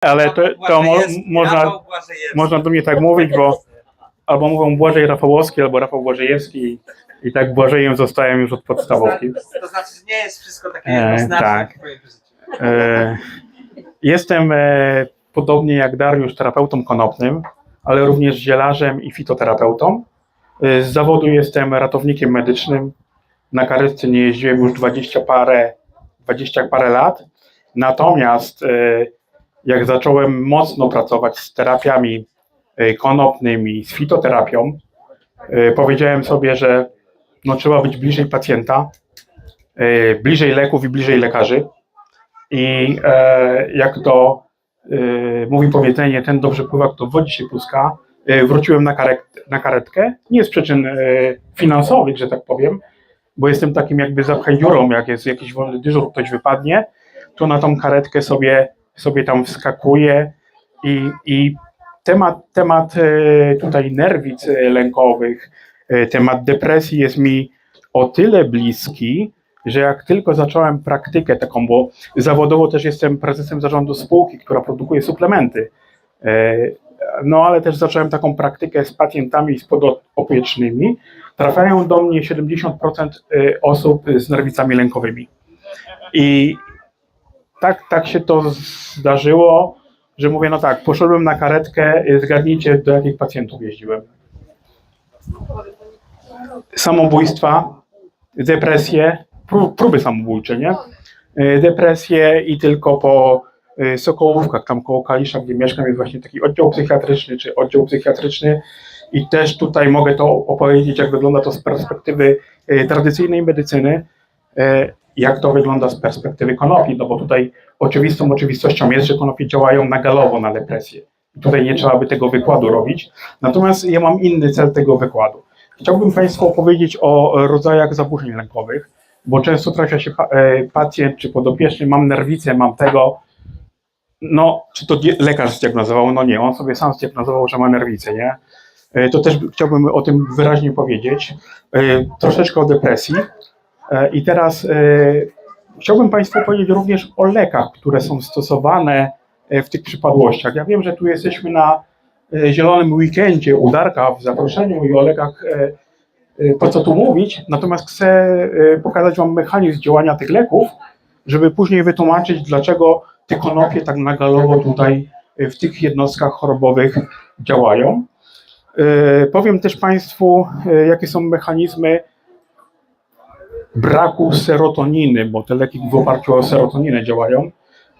ale to, to mo, można, można do mnie tak mówić, bo albo mówią Błażej Rafałowski, albo Rafał Błażejewski i tak Błażejem zostałem już od podstawówki. To znaczy, że nie jest wszystko takie E, jednoznaczne tak. w. E, jestem e, podobnie jak Dariusz terapeutą konopnym, ale również zielarzem i fitoterapeutą. E, z zawodu jestem ratownikiem medycznym. Na karetce nie jeździłem już 20 parę, 20 parę lat. Natomiast e, jak zacząłem mocno pracować z terapiami e, konopnymi, z fitoterapią, e, powiedziałem sobie, że no, trzeba być bliżej pacjenta, e, bliżej leków i bliżej lekarzy. I e, jak to mówi powiedzenie, ten dobrze pływa, kto w wodzie się puska, e, wróciłem na, na karetkę. Nie z przyczyn finansowych, że tak powiem, bo jestem takim jakby zapchaj dziurą, jak jest jakiś wolny dyżur, ktoś wypadnie, to na tą karetkę sobie, sobie tam wskakuję i, i temat, temat e, tutaj nerwic e, lękowych, e, temat depresji jest mi o tyle bliski, że jak tylko zacząłem praktykę taką, bo zawodowo też jestem prezesem zarządu spółki, która produkuje suplementy, no ale też zacząłem taką praktykę z pacjentami z podopiecznymi, trafiają do mnie 70% e, osób z nerwicami lękowymi. I tak, tak się to zdarzyło, że mówię, no tak, poszedłem na karetkę, e, zgadnijcie do jakich pacjentów jeździłem. Samobójstwa, depresje, pró- próby samobójcze, nie? E, Depresje i tylko po e, Sokołówkach, tam koło Kalisza, gdzie mieszkam, jest właśnie taki oddział psychiatryczny, czy oddział psychiatryczny i też tutaj mogę to opowiedzieć, jak wygląda to z perspektywy tradycyjnej medycyny, jak to wygląda z perspektywy konopi, no bo tutaj oczywistą oczywistością jest, że konopie działają nagalowo na depresję. Tutaj nie trzeba by tego wykładu robić. Natomiast ja mam inny cel tego wykładu. Chciałbym Państwu opowiedzieć o rodzajach zaburzeń lękowych, bo często trafia się e, pacjent czy podopieczny, mam nerwicę, mam tego. No, czy to lekarz zdiagnozował? No nie, on sobie sam zdiagnozował, że ma nerwicę, nie? E, To też chciałbym o tym wyraźnie powiedzieć. E, Troszeczkę o depresji. E, I teraz e, chciałbym Państwu powiedzieć również o lekach, które są stosowane e, w tych przypadłościach. Ja wiem, że tu jesteśmy na zielonym weekendzie u Darka w zaproszeniu i o lekach po co tu mówić, natomiast chcę pokazać Wam mechanizm działania tych leków, żeby później wytłumaczyć, dlaczego te konopie tak nagalowo tutaj w tych jednostkach chorobowych działają. Powiem też Państwu, jakie są mechanizmy braku serotoniny, bo te leki w oparciu o serotoninę działają.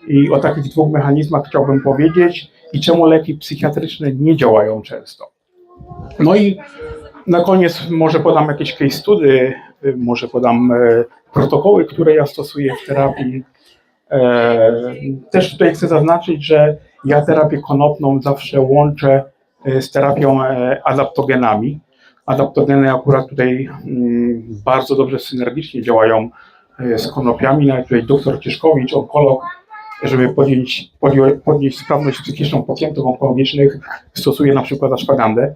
I o takich dwóch mechanizmach chciałbym powiedzieć i czemu leki psychiatryczne nie działają często. No i na koniec może podam jakieś case study, może podam e, protokoły, które ja stosuję w terapii. E, Też tutaj chcę zaznaczyć, że ja terapię konopną zawsze łączę e, z terapią adaptogenami. Adaptogeny akurat tutaj mm, bardzo dobrze synergicznie działają e, z konopiami. Nawet tutaj doktor Cieszkowicz, onkolog, żeby podjąć, podnieść sprawność psychiczną pacjentów onkologicznych, stosuje na przykład ashwagandę.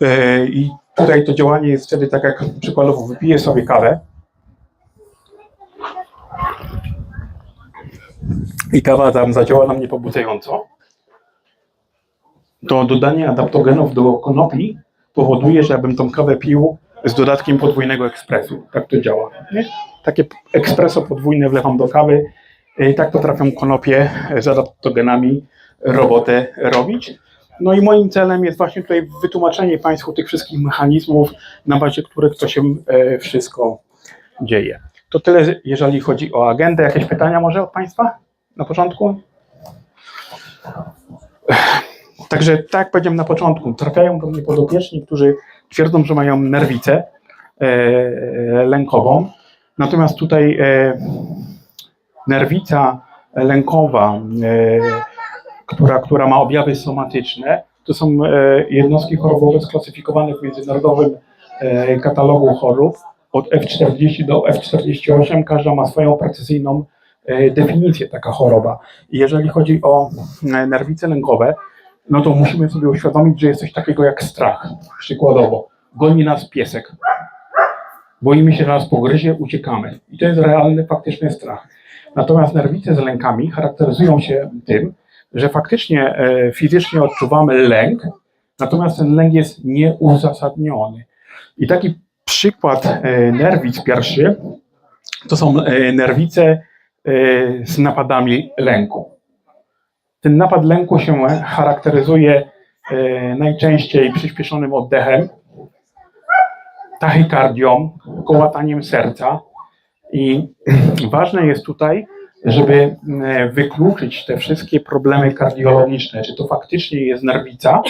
E, I tutaj to działanie jest wtedy tak, jak przykładowo wypiję sobie kawę i kawa tam zadziała na mnie pobudzająco, to dodanie adaptogenów do konopi powoduje, że ja bym tą kawę pił z dodatkiem podwójnego ekspresu. Tak to działa. Nie? Takie ekspreso podwójne wlewam do kawy i tak potrafią konopie z adaptogenami robotę robić. No i moim celem jest właśnie tutaj wytłumaczenie Państwu tych wszystkich mechanizmów, na bazie których to się e, wszystko dzieje. To tyle, jeżeli chodzi o agendę. Jakieś pytania może od Państwa na początku? Także tak jak powiedziałem na początku, trafiają do mnie podopieczni, którzy twierdzą, że mają nerwicę e, lękową. Natomiast tutaj e, nerwica lękowa, e, która, która ma objawy somatyczne, to są e, jednostki chorobowe sklasyfikowane w międzynarodowym e, katalogu chorób od F40 do F48. Każda ma swoją precyzyjną e, definicję taka choroba. Jeżeli chodzi o e, nerwice lękowe, no to musimy sobie uświadomić, że jest coś takiego jak strach. Przykładowo, goni nas piesek. Boimy się, że nas pogryzie, uciekamy. I to jest realny, faktyczny strach. Natomiast nerwice z lękami charakteryzują się tym, że faktycznie e, fizycznie odczuwamy lęk, natomiast ten lęk jest nieuzasadniony. I taki przykład e, nerwic pierwszy to są e, nerwice e, z napadami lęku. Ten napad lęku się charakteryzuje e, najczęściej przyspieszonym oddechem, tachykardią, kołataniem serca. I ważne jest tutaj, żeby e, wykluczyć te wszystkie problemy kardiologiczne, czy to faktycznie jest nerwica,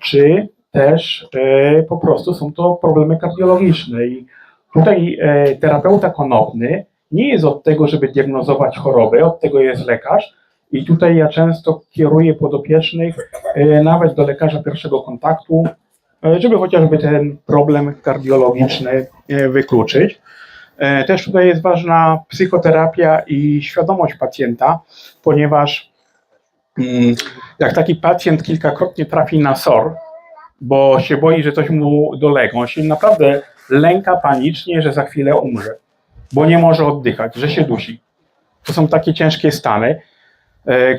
czy też e, po prostu są to problemy kardiologiczne. I tutaj e, terapeuta konopny nie jest od tego, żeby diagnozować choroby, od tego jest lekarz. I tutaj ja często kieruję podopiecznych e, nawet do lekarza pierwszego kontaktu, e, żeby chociażby ten problem kardiologiczny e, wykluczyć. Też tutaj jest ważna psychoterapia i świadomość pacjenta, ponieważ mm, jak taki pacjent kilkakrotnie trafi na SOR, bo się boi, że coś mu dolega, on się naprawdę lęka panicznie, że za chwilę umrze, bo nie może oddychać, że się dusi. To są takie ciężkie stany,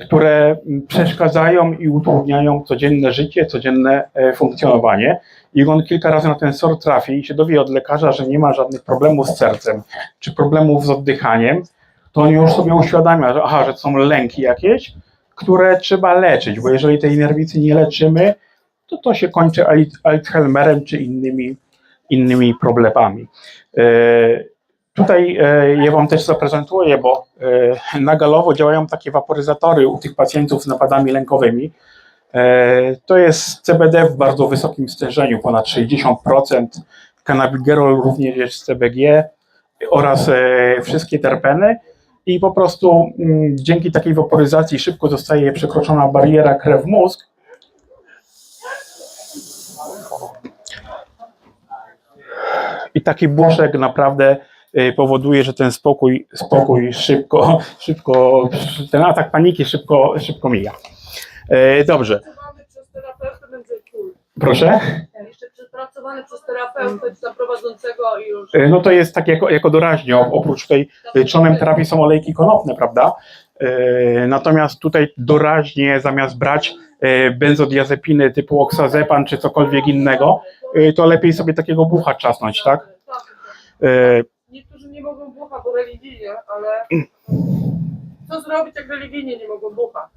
które przeszkadzają i utrudniają codzienne życie, codzienne e, funkcjonowanie. I on kilka razy na ten SOR trafi i się dowie od lekarza, że nie ma żadnych problemów z sercem czy problemów z oddychaniem, to on już sobie uświadamia, że, aha, że są lęki jakieś, które trzeba leczyć, bo jeżeli tej nerwicy nie leczymy, to to się kończy Al- Alzheimerem czy innymi, innymi problemami. Tutaj e, ja Wam też zaprezentuję, bo e, na galowo działają takie waporyzatory u tych pacjentów z napadami lękowymi. E, To jest CBD w bardzo wysokim stężeniu, ponad 60%. Cannabigerol również jest CBG oraz wszystkie terpeny. I po prostu mm, dzięki takiej waporyzacji szybko zostaje przekroczona bariera krew-mózg. I taki błoszek naprawdę powoduje, że ten spokój, spokój szybko, szybko, ten atak paniki szybko, szybko mija. E, Dobrze, Przepracowany przez terapeutę będzie cool. proszę. Jeszcze przepracowany przez terapeutę czy prowadzącego i już. E, No to jest tak jako, jako doraźnie, oprócz tej e, trzonem terapii są olejki konopne, prawda? E, Natomiast tutaj doraźnie zamiast brać benzodiazepiny typu oksazepam czy cokolwiek innego, to lepiej sobie takiego bucha czasnąć, tak? Nie mogą bucha, bo religijnie, ale co zrobić, jak religijnie nie mogą bucha?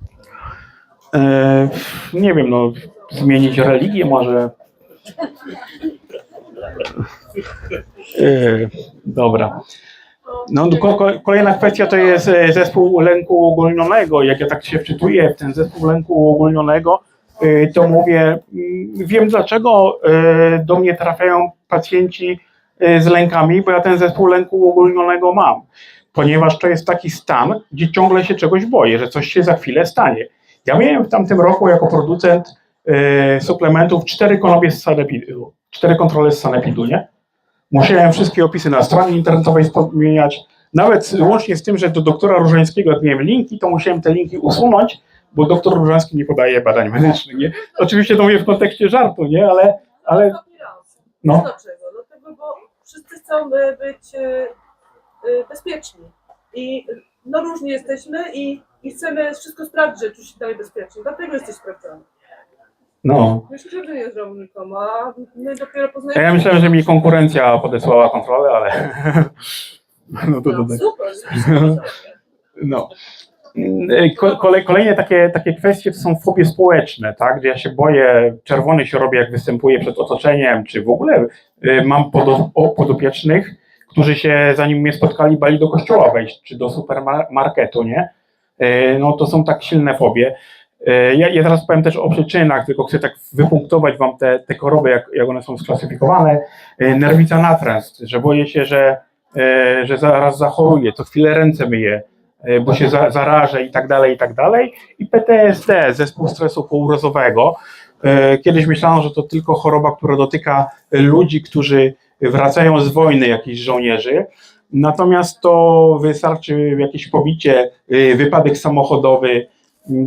e, Nie wiem, no zmienić religię może. E, Dobra. No, ko- ko- kolejna kwestia to jest e, zespół lęku uogólnionego. Jak ja tak się wczytuję w ten zespół lęku uogólnionego, e, to mówię, mm, wiem dlaczego e, do mnie trafiają pacjenci z lękami, bo ja ten zespół lęku uogólnionego mam. Ponieważ to jest taki stan, gdzie ciągle się czegoś boję, że coś się za chwilę stanie. Ja miałem w tamtym roku jako producent e, suplementów cztery konopie z sanepidu, cztery kontrole z sanepidu, nie? Musiałem wszystkie opisy na stronie internetowej zmieniać. Nawet łącznie z tym, że do doktora Różańskiego, miałem linki, to musiałem te linki usunąć, bo doktor Różański nie podaje badań medycznych. Nie? Oczywiście to mówię w kontekście żartu, nie? ale, ale no, wszyscy chcą e, być e, e, bezpieczni. I no różnie jesteśmy i, i chcemy wszystko sprawdzić, że czuć się dalej bezpiecznie. Dlatego jesteś sprawdzony. no. Myślę, że nie zrobił nikomu, a my dopiero poznajemy. Ja myślałem, że mi konkurencja podesłała kontrolę, ale no to, No, super. No. Ko- Kolej, kolejne takie, takie kwestie to są fobie społeczne, tak? gdzie ja się boję, czerwony się robię, jak występuję przed otoczeniem, czy w ogóle y, mam podopiecznych, którzy się zanim mnie spotkali, bali do kościoła wejść, czy do supermarketu, nie? Y, No to są tak silne fobie. Y, Ja, ja teraz powiem też o przyczynach, tylko chcę tak wypunktować wam te, te choroby, jak, jak one są sklasyfikowane. Nerwica natręst, że boję się, że, że zaraz zachoruję, co chwilę ręce myję, bo się za, zarażę i tak dalej, i tak dalej. I PTSD, zespół stresu pourazowego. Y, Kiedyś myślano, że to tylko choroba, która dotyka ludzi, którzy wracają z wojny, jakichś żołnierzy. Natomiast to wystarczy jakieś pobicie, y, wypadek samochodowy,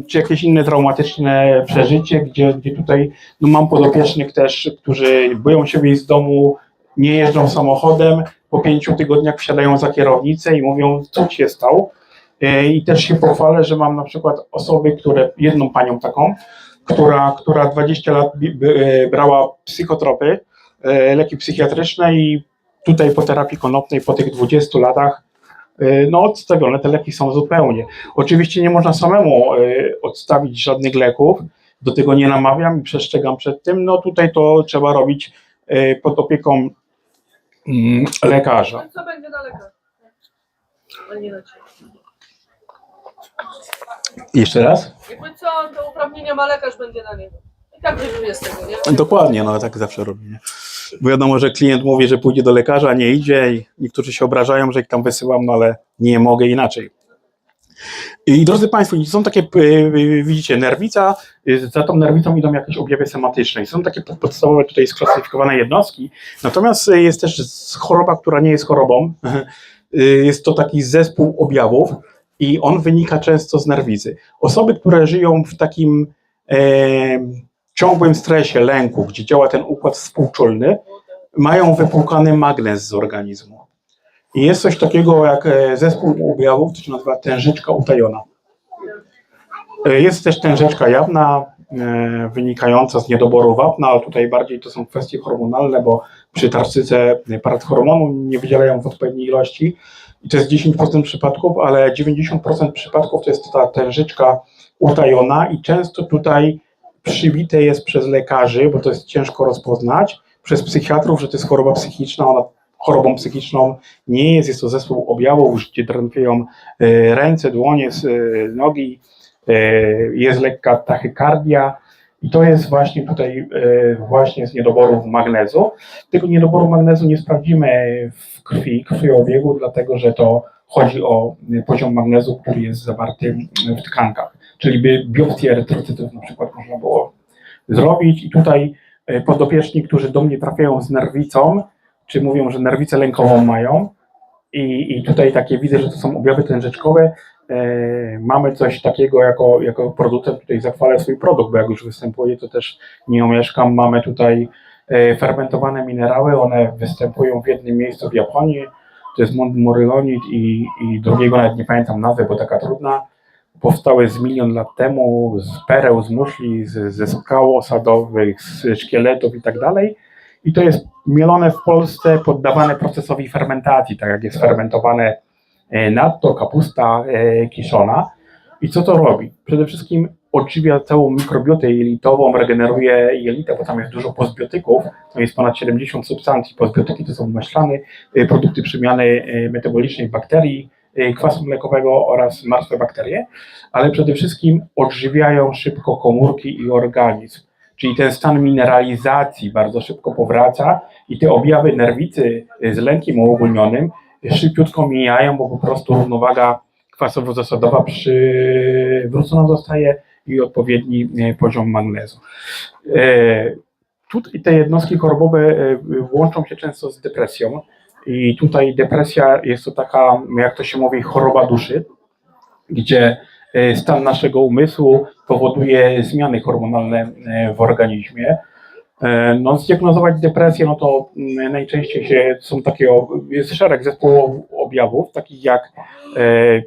czy jakieś inne traumatyczne przeżycie, gdzie, gdzie tutaj no mam podopiecznych też, którzy boją się wyjść z domu, nie jeżdżą samochodem, po pięciu tygodniach wsiadają za kierownicę i mówią, co ci się stało? E, I też się pochwalę, że mam na przykład osoby, które, jedną panią taką, która, która 20 lat e, brała psychotropy, e, leki psychiatryczne i tutaj po terapii konopnej po tych 20 latach no odstawione te leki są zupełnie. Oczywiście nie można samemu odstawić żadnych leków, do tego nie namawiam i przestrzegam przed tym, no tutaj to trzeba robić pod opieką mm, lekarza. Co będzie na lekarz? A nie na ciebie. Jeszcze raz? Jakby co, to uprawnienia ma lekarz, będzie na niego. I tak wyjdzie z tego, nie? Dokładnie, no tak zawsze robię. Nie? Bo wiadomo, że klient mówi, że pójdzie do lekarza, nie idzie i niektórzy się obrażają, że ich tam wysyłam, no ale nie mogę inaczej. I drodzy Państwo, są takie, y, y, widzicie, nerwica, y, za tą nerwicą idą jakieś objawy somatyczne i są takie pod- podstawowe tutaj sklasyfikowane jednostki, natomiast jest też choroba, która nie jest chorobą, jest to taki zespół objawów i on wynika często z nerwicy. Osoby, które żyją w takim e, ciągłym stresie, lęku, gdzie działa ten układ współczulny, mają wypłukany magnez z organizmu. I jest coś takiego jak e, zespół objawów, to się nazywa tężyczka utajona. E, Jest też tężeczka jawna, e, wynikająca z niedoboru wapna, ale tutaj bardziej to są kwestie hormonalne, bo przy tarczyce parathormonu nie wydzielają w odpowiedniej ilości. I to jest 10% przypadków, ale 90% przypadków to jest ta tężyczka utajona i często tutaj przybite jest przez lekarzy, bo to jest ciężko rozpoznać, przez psychiatrów, że to jest choroba psychiczna, ona chorobą psychiczną nie jest, jest to zespół objawów, gdzie drętwieją e, ręce, dłonie, e, nogi, e, jest lekka tachykardia i to jest właśnie tutaj e, właśnie z niedoboru magnezu. Tego niedoboru magnezu nie sprawdzimy w krwi, krwiobiegu, dlatego że to chodzi o e, poziom magnezu, który jest zawarty w tkankach. Czyli by biopsję erytrocytów na przykład można było zrobić i tutaj e, podopieczni, którzy do mnie trafiają z nerwicą, czy mówią, że nerwicę lękową mają i, i tutaj takie widzę, że to są objawy tężeczkowe, e, mamy coś takiego jako, jako producent, tutaj zachwalę swój produkt, bo jak już występuję, to też nie omieszkam, mamy tutaj e, fermentowane minerały, one występują w jednym miejscu w Japonii, to jest moryonit i, i drugiego nawet nie pamiętam nazwy, bo taka trudna, powstały z milion lat temu, z pereł, z muszli, z, ze skał osadowych, z szkieletów i tak dalej. I to jest mielone w Polsce, poddawane procesowi fermentacji, tak jak jest fermentowane e, natto, kapusta e, kiszona. I co to robi? Przede wszystkim odżywia całą mikrobiotę jelitową, regeneruje jelita, bo tam jest dużo postbiotyków, to jest ponad 70 substancji. Postbiotyki to są maślany, e, produkty przemiany metabolicznej bakterii, kwasu mlekowego oraz martwe bakterie, ale przede wszystkim odżywiają szybko komórki i organizm. Czyli ten stan mineralizacji bardzo szybko powraca i te objawy nerwicy z lękiem uogólnionym szybciutko mijają, bo po prostu równowaga kwasowo-zasadowa przywrócona zostaje i odpowiedni e, poziom magnezu. E, Tutaj te jednostki chorobowe e, łączą się często z depresją i tutaj depresja jest to taka, jak to się mówi, choroba duszy, gdzie stan naszego umysłu powoduje zmiany hormonalne w organizmie. E, No, zdiagnozować depresję, no to mm, najczęściej się, są takie, jest szereg zespołów objawów, takich jak e,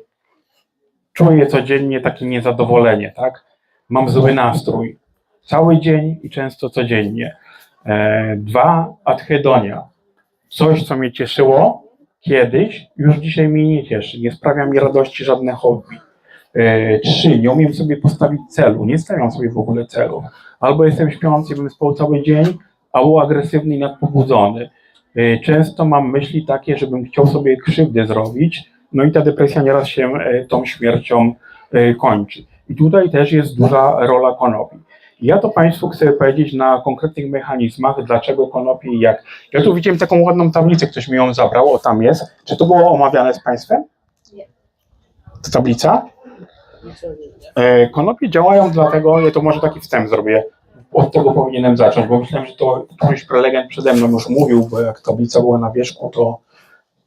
czuję codziennie takie niezadowolenie, tak? Mam zły nastrój, cały dzień i często codziennie. E, dwa, adhedonia, coś, co mnie cieszyło kiedyś, już dzisiaj mnie nie cieszy, nie sprawia mi radości żadne hobby. E, trzy, nie umiem sobie postawić celu, nie stawiam sobie w ogóle celu. Albo jestem śpiący, bym spał cały dzień, albo agresywny i nadpobudzony. E, Często mam myśli takie, żebym chciał sobie krzywdę zrobić, no i ta depresja nieraz się e, tą śmiercią kończy. I tutaj też jest duża rola konopi. Ja to Państwu chcę powiedzieć na konkretnych mechanizmach, dlaczego konopi i jak. Ja tu widziałem taką ładną tablicę, ktoś mi ją zabrał, o tam jest. Czy to było omawiane z Państwem? Nie. Ta tablica? E, Konopie działają dlatego, ja to może taki wstęp zrobię, od tego powinienem zacząć, bo myślałem, że to któryś prelegent przede mną już mówił, bo jak tablica była na wierzchu, to,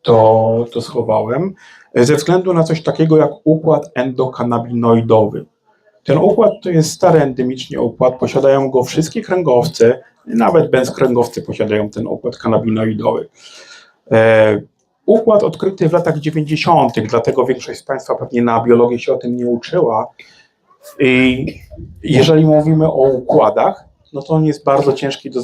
to, to schowałem. E, Ze względu na coś takiego jak układ endokanabinoidowy. Ten układ to jest stary endemicznie układ, posiadają go wszystkie kręgowce, nawet bezkręgowcy posiadają ten układ kanabinoidowy. Układ odkryty w latach 90., dlatego większość z Państwa pewnie na biologii się o tym nie uczyła. I jeżeli mówimy o układach, no to on jest bardzo ciężki do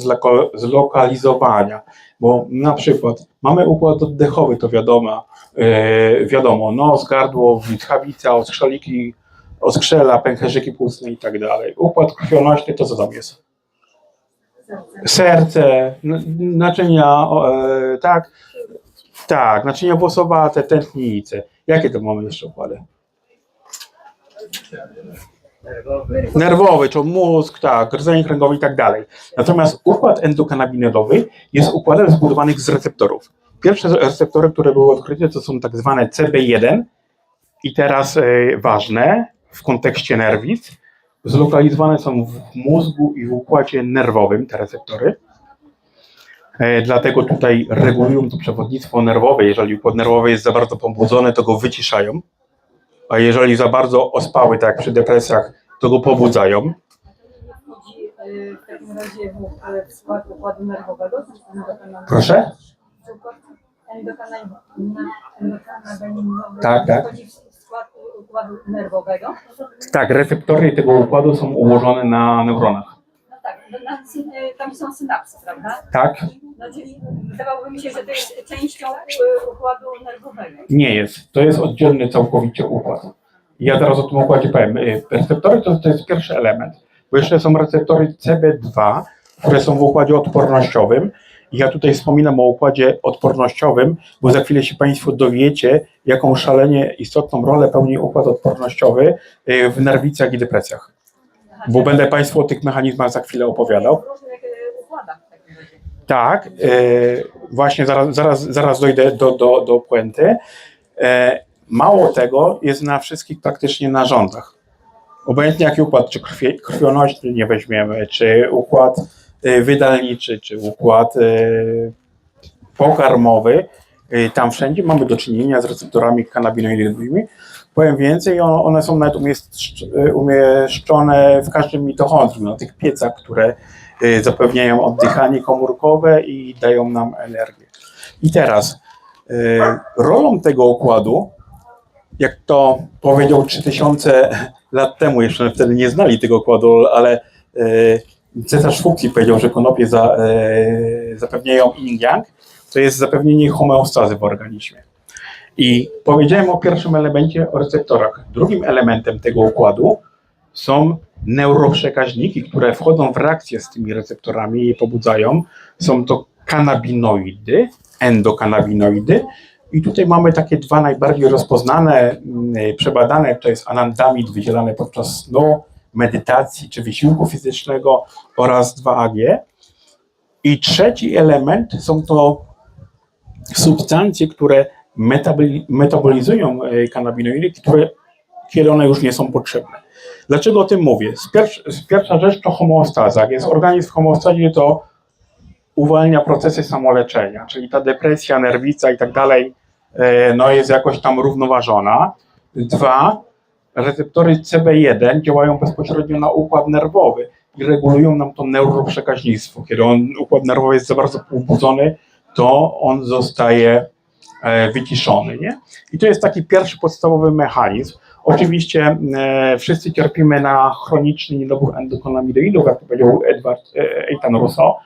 zlokalizowania, bo na przykład mamy układ oddechowy, to wiadomo, e, wiadomo, nos, gardło, tchawica, oskrzaliki, oskrzela, pęcherzyki płucne i tak dalej. Układ krwionośny to co tam jest? Serce, naczynia, e, tak, tak, naczynia włosowate, tętnice. Jakie to mamy jeszcze układy? Nerwowy, czy mózg, tak, rdzenie kręgowe i tak dalej. Natomiast układ endokanabinoidowy jest układem zbudowanych z receptorów. Pierwsze receptory, które były odkryte, to są tak zwane CB1 i teraz e, ważne w kontekście nerwic, zlokalizowane są w mózgu i w układzie nerwowym te receptory. E, Dlatego tutaj regulują to przewodnictwo nerwowe. Jeżeli układ nerwowy jest za bardzo pobudzony, to go wyciszają, a jeżeli za bardzo ospały, tak jak przy depresjach, to go pobudzają. wchodzi w takim razie w, ale w skład układu nerwowego? Endokanabinoidowy. Proszę? Tak, tak. Wchodzi w skład układu nerwowego? Tak, receptory tego układu są ułożone na neuronach. No tak, no na, syn- tam są synapsy, prawda? Tak? No czyli wydawałoby mi się, że to jest częścią y, układu nerwowego. Nie jest. To jest oddzielny całkowicie układ. Ja teraz o tym układzie powiem. Y, Receptory to, to jest pierwszy element, bo jeszcze są receptory CB2, które są w układzie odpornościowym. Ja tutaj wspominam o układzie odpornościowym, bo za chwilę się Państwo dowiecie, jaką szalenie istotną rolę pełni układ odpornościowy w nerwicach i depresjach. Bo będę Państwu o tych mechanizmach za chwilę opowiadał. Razie. Tak, e, właśnie zaraz, zaraz, zaraz dojdę do, do, do puenty. E, mało tego jest na wszystkich praktycznie narządach. Obojętnie jaki układ, czy krwie, krwionośny nie weźmiemy, czy układ e, wydalniczy, czy układ e, pokarmowy, e, tam wszędzie mamy do czynienia z receptorami kanabinoidowymi. Powiem więcej, one są nawet e, umieszczone w każdym mitochondrium, na tych piecach, które y, zapewniają oddychanie komórkowe i dają nam energię. I teraz y, rolą tego układu, jak to powiedział 3000 lat temu, jeszcze wtedy nie znali tego układu, ale y, Cesarz Fuchs powiedział, że konopie za, y, zapewniają yin-yang, to jest zapewnienie homeostazy w organizmie. I powiedziałem o pierwszym elemencie, o receptorach. Drugim elementem tego układu są neuroprzekaźniki, które wchodzą w reakcję z tymi receptorami i je pobudzają. Są to kanabinoidy, endokanabinoidy. I tutaj mamy takie dwa najbardziej rozpoznane, mm, przebadane, to jest anandamid wydzielany podczas snu, medytacji czy wysiłku fizycznego oraz 2AG. I trzeci element są to substancje, które metabolizują e, kanabinoidy, które, kiedy one już nie są potrzebne. Dlaczego o tym mówię? Pierwsza, rzecz to homeostaza. Jest organizm w homeostazie, to uwalnia procesy samoleczenia, czyli ta depresja, nerwica i tak dalej, e, no jest jakoś tam równoważona. Dwa, receptory CB1 działają bezpośrednio na układ nerwowy i regulują nam to neuroprzekaźnictwo. Kiedy on, układ nerwowy jest za bardzo pobudzony, to on zostaje wyciszony. Nie? I to jest taki pierwszy podstawowy mechanizm. Oczywiście e, wszyscy cierpimy na chroniczny niedobór endokonamidoidów, jak powiedział Edward e, Eitan Russo.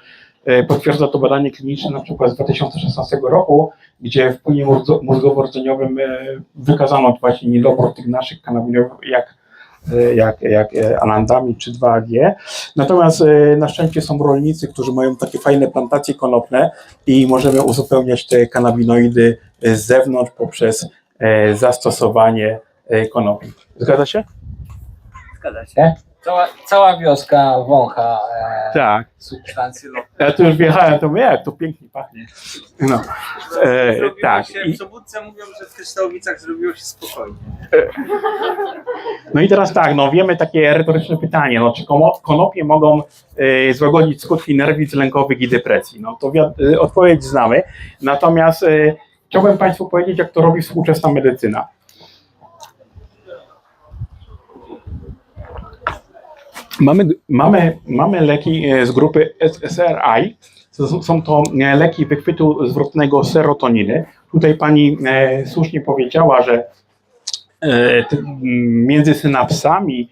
E, Potwierdza to badanie kliniczne na przykład z 2016 roku, gdzie w płynie mózgo- mózgowo-rdzeniowym e, wykazano właśnie niedobór tych naszych kanabinoidów, jak, e, jak, jak e, anandamid czy 2AG. Natomiast e, na szczęście są rolnicy, którzy mają takie fajne plantacje konopne i możemy uzupełniać te kanabinoidy z zewnątrz poprzez zastosowanie konopi. Zgadza się? Zgadza się. Cała, cała wioska wącha e, Tak. substancje Ja tu już wjechałem, to mówię, jak to pięknie pachnie. No, e, Zrobiło tak. się, I, mówią, że w Kryształowicach zrobiło się spokojnie. no i teraz tak, no wiemy takie retoryczne pytanie, no czy komo- konopie mogą e, złagodzić skutki nerwic lękowych i depresji? No to wi- e, odpowiedź znamy. Natomiast e, chciałbym Państwu powiedzieć, jak to robi współczesna medycyna. Mamy, mamy, mamy leki e, z grupy SSRI. Są- to e, leki wychwytu zwrotnego serotoniny, Tutaj pani e, słusznie powiedziała, że między synapsami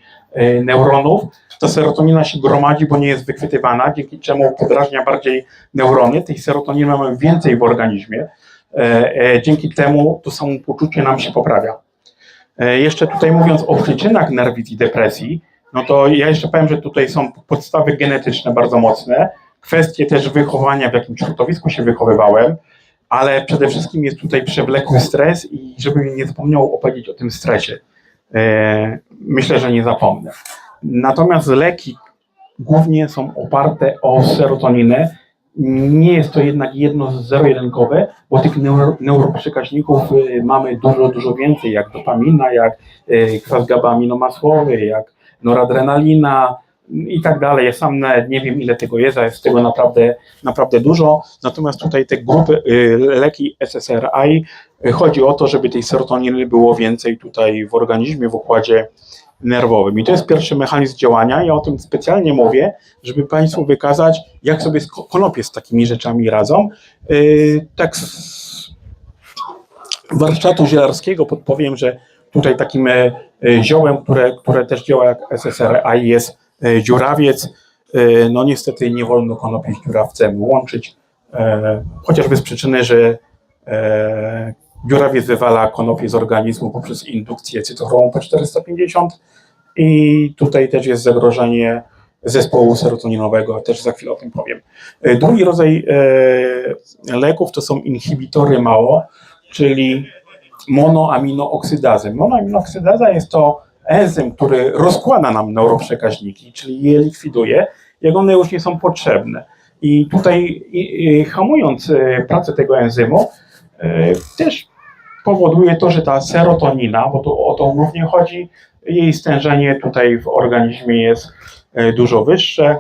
neuronów ta serotonina się gromadzi, bo nie jest wychwytywana, dzięki czemu podrażnia bardziej neurony. Tej serotoniny mamy więcej w organizmie. Dzięki temu to samopoczucie nam się poprawia. Jeszcze tutaj mówiąc o przyczynach nerwic i depresji, no to ja jeszcze powiem, że tutaj są podstawy genetyczne bardzo mocne, kwestie też wychowania, w jakim środowisku się wychowywałem, ale przede wszystkim jest tutaj przewlekły stres i żebym nie zapomniał opowiedzieć o tym stresie. E, Myślę, że nie zapomnę. Natomiast leki głównie są oparte o serotoninę. Nie jest to jednak jedno zero-jedynkowe, bo tych neuro, neuroprzekaźników y, mamy dużo, dużo więcej, jak dopamina, jak y, kwas GABA-aminomasłowy, jak noradrenalina i tak dalej. Ja sam nie wiem, ile tego jest, a jest tego naprawdę, naprawdę dużo. Natomiast tutaj te grupy, y, leki SSRI, y, chodzi o to, żeby tej serotoniny było więcej tutaj w organizmie, w układzie nerwowym. I to jest pierwszy mechanizm działania. Ja o tym specjalnie mówię, żeby Państwu wykazać, jak sobie konopie z takimi rzeczami radzą. Yy, tak z warsztatu zielarskiego podpowiem, że tutaj takim e, ziołem, które, które też działa jak SSRI jest e, dziurawiec. E, No niestety nie wolno konopi z dziurawcem łączyć, e, chociażby z przyczyny, że e, dziurawiec wywala konopie z organizmu poprzez indukcję cytochromu P450 i tutaj też jest zagrożenie zespołu serotoninowego, też za chwilę o tym powiem. E, Drugi rodzaj e, leków to są inhibitory MAO, czyli monoaminooksydazę. Monoaminoksydaza jest to enzym, który rozkłada nam neuroprzekaźniki, czyli je likwiduje, jak one już nie są potrzebne. I tutaj hamując e, pracę tego enzymu, e, też powoduje to, że ta serotonina, bo to o to głównie chodzi, jej stężenie tutaj w organizmie jest e, dużo wyższe.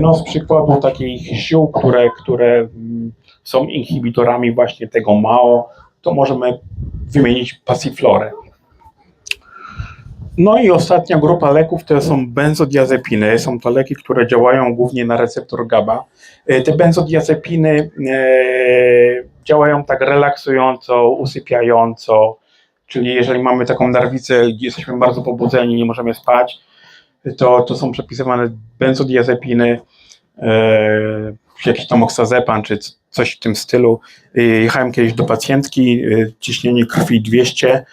No z przykładu takich ziół, które, które mm, są inhibitorami właśnie tego MAO, to możemy wymienić pasiflorę. No i ostatnia grupa leków to są benzodiazepiny. Są to leki, które działają głównie na receptor GABA. E, Te benzodiazepiny e, działają tak relaksująco, usypiająco, czyli jeżeli mamy taką nerwicę, gdzie jesteśmy bardzo pobudzeni, nie możemy spać, to, to są przepisywane benzodiazepiny, e, jakiś tam oksazepan czy coś w tym stylu. E, Jechałem kiedyś do pacjentki, e, ciśnienie krwi 200,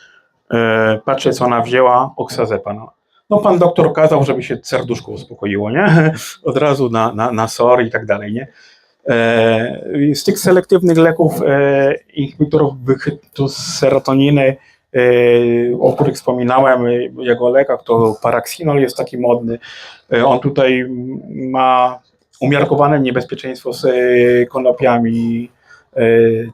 e, patrzę co ona wzięła, oksazepan. No pan doktor kazał, żeby się serduszko uspokoiło, nie? Od razu na, na, na SOR i tak dalej, nie? Z tych selektywnych leków, inhibitorów wychytu serotoniny, o których wspominałem, jego lekach, to paraksinol jest taki modny. On tutaj ma umiarkowane niebezpieczeństwo z e, konopiami, e,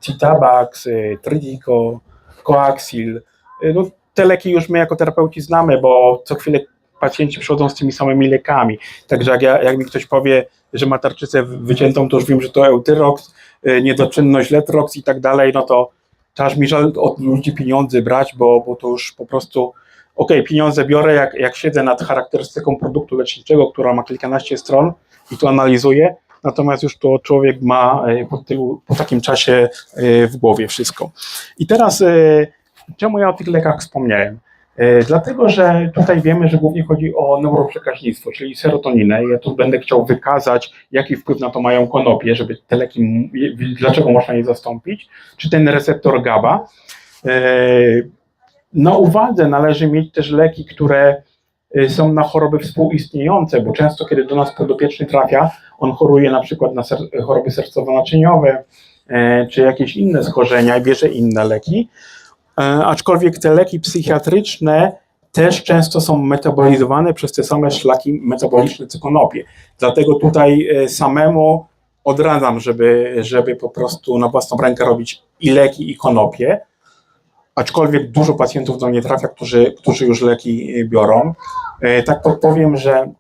Citabax, e, Tridico, Coaxil. E, No, te leki już my jako terapeuci znamy, bo co chwilę pacjenci przychodzą z tymi samymi lekami. Także jak, ja, jak mi ktoś powie, że ma tarczycę wyciętą, to już wiem, że to Eutyrox, niedoczynność Letrox i tak dalej, no to to aż mi żal od ludzi pieniądze brać, bo, bo to już po prostu okej, pieniądze biorę, jak, jak siedzę nad charakterystyką produktu leczniczego, która ma kilkanaście stron i to analizuję, natomiast już to człowiek ma y, po, tylu, po takim czasie y, w głowie wszystko. I teraz y, czemu ja o tych lekach wspomniałem? E, Dlatego, że tutaj wiemy, że głównie chodzi o neuroprzekaźnictwo, czyli serotoninę. Ja tu będę chciał wykazać, jaki wpływ na to mają konopie, żeby te leki, dlaczego można je zastąpić, czy ten receptor GABA. Na uwadze należy mieć też leki, które e, są na choroby współistniejące, bo często, kiedy do nas podopieczny trafia, on choruje na przykład na ser- choroby sercowo-naczyniowe, e, czy jakieś inne schorzenia i bierze inne leki. E, aczkolwiek te leki psychiatryczne też często są metabolizowane przez te same szlaki metaboliczne co konopie. Dlatego tutaj e, samemu odradzam, żeby, żeby po prostu na własną rękę robić i leki, i konopie. Aczkolwiek dużo pacjentów do mnie trafia, którzy, którzy już leki biorą. E, Tak podpowiem, że